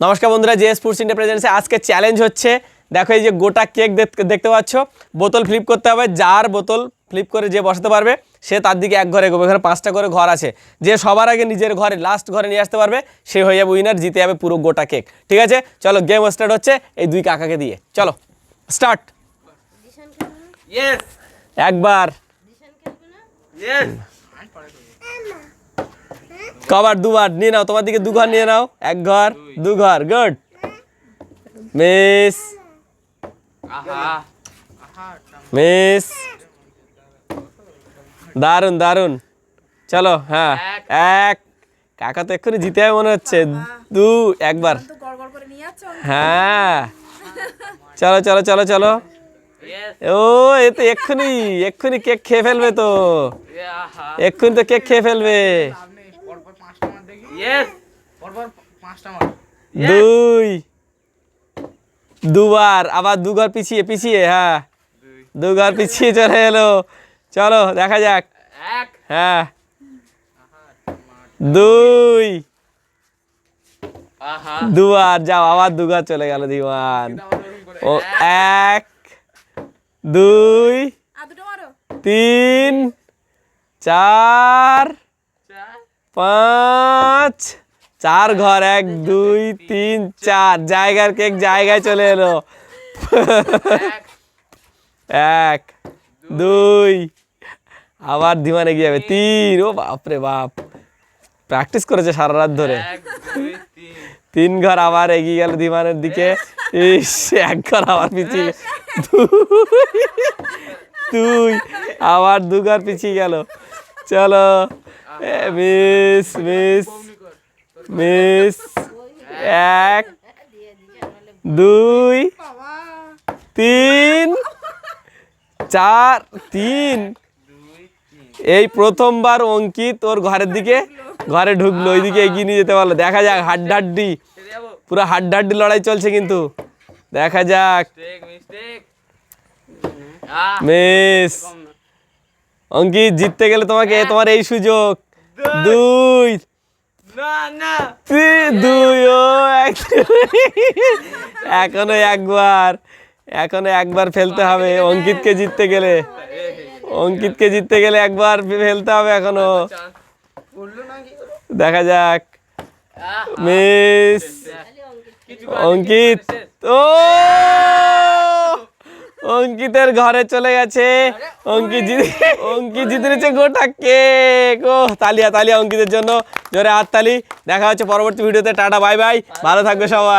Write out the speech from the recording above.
নমস্কার বন্ধুরা J sports India প্রেজেন্সে আজকে চ্যালেঞ্জ হচ্ছে। দেখো এই যে গোটা কেক দেখতে পাচ্ছ বোতল ফ্লিপ করতে হবে যার বোতল ফ্লিপ করে যে বসাতে পারবে সে তার দিকে এক ঘরে এগোবে। এখানে পাঁচটা করে ঘর আছে। যে সবার আগে নিজের ঘরে লাস্ট ঘরে নিয়ে আসতে পারবে সে হয়ে যাবে উইনার জিতে যাবে পুরো গোটা কেক ঠিক আছে? চলো গেম স্টার্ট হচ্ছে এই দুই কাকাকে দিয়ে। চলো স্টার্ট. একবার. কবার দুবার নিয়ে নাও তোমার দিকে দু ঘর নিয়ে নাও। এক ঘর দু ঘর গুড। মিস। মিস। দারুণ দারুণ চলো হ্যাঁ। এক। কাকা তো এক্ষুনি জিতে হবে মনে হচ্ছে। দু একবার। তো গড়গড় করে নিয়ে যাচ্ছ? হ্যাঁ। চলো চলো চলো চলো। ও এ তো এক্ষুনি এক্ষুনি কেক খেয়ে ফেলবে তো। এক্ষুনি তো কেক খেয়ে ফেলবে। দুই। দুবার আবার দু ঘর পিছিয়ে পিছিয়ে হ্যাঁ। দু ঘর পিছিয়ে চলে এলো। চলো দেখা যাক। হ্যাঁ। দুই। দুবার যাও আবার দুবার চলে গেল দিওয়ান। ও এক। দুই তিন চার পাঁচ চার ঘর এক দুই তিন চার। জায়গার কেক জায়গায় চলে এলো। এক দুই। আবার ধীমান এগিয়ে যাবে। তিন। ও বাপরে বাপ। প্র্যাকটিস করেছে সারা রাত ধরে। তিন। ঘর আবার এগিয়ে গেল ধীমানের দিকে। ইস এক ঘর আবার পিছিয়ে দুই। আবার দু ঘর পিছিয়ে গেল। চলো। মিস মিস মিস এক দুই তিন চার তিন। এই প্রথমবার অঙ্কিত ওর ঘরের দিকে ঘরে ঢুকলো ওইদিকে এগিয়ে নিয়ে যেতে পারল। দেখা যাক হাড্ডাড্ডি পুরো হাড্ডাড্ডি লড়াই চলছে কিন্তু। দেখা যাক। মিস অঙ্কিত জিততে গেলে তোমাকে তোমার এই সুযোগ। দুই না না। দুই ও এক। এখনও একবার এখনও একবার ফেলতে হবে। অঙ্কিতকে জিততে গেলে অঙ্কিতকে জিততে গেলে একবার ফেলতে হবে এখনও। দেখা যাক। মিস অঙ্কিত ও! অঙ্কিতের ঘরে চলে গেছে। অঙ্কিত জিতে অঙ্কিত জিতে নিয়েছে গোটা কেক। ও তালিয়া তালিয়া অঙ্কিতের জন্য। জোরে হাত তালি। দেখা হচ্ছে পরবর্তী ভিডিওতে। Tata bye bye. ভালো থাকবে সবাই।